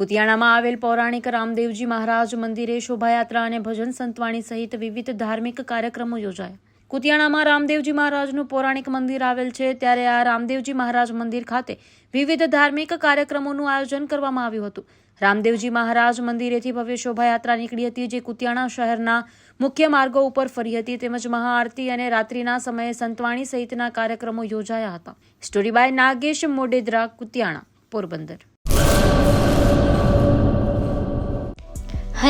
કુતિયાણામાં આવેલ પૌરાણિક રામદેવજી મહારાજ મંદિરે શોભાયાત્રા અને ભજન સંતવાણી સહિત વિવિધ ધાર્મિક કાર્યક્રમો યોજાયા. કુતિયાણામાં રામદેવજી મહારાજનું પૌરાણિક મંદિર આવેલ છે, ત્યારે આ રામદેવજી મહારાજ મંદિર ખાતે વિવિધ ધાર્મિક કાર્યક્રમોનું આયોજન કરવામાં આવ્યું હતું. રામદેવજી મહારાજ મંદિરેથી ભવ્ય શોભાયાત્રા નીકળી હતી, જે કુતિયાણા શહેરના મુખ્ય માર્ગો ઉપર ફરી હતી. તેમજ મહાઆરતી અને રાત્રિના સમયે સંતવાણી સહિતના કાર્યક્રમો યોજાયા હતા. Story by Nagesh Modedara, Kutiyana, Porbandar.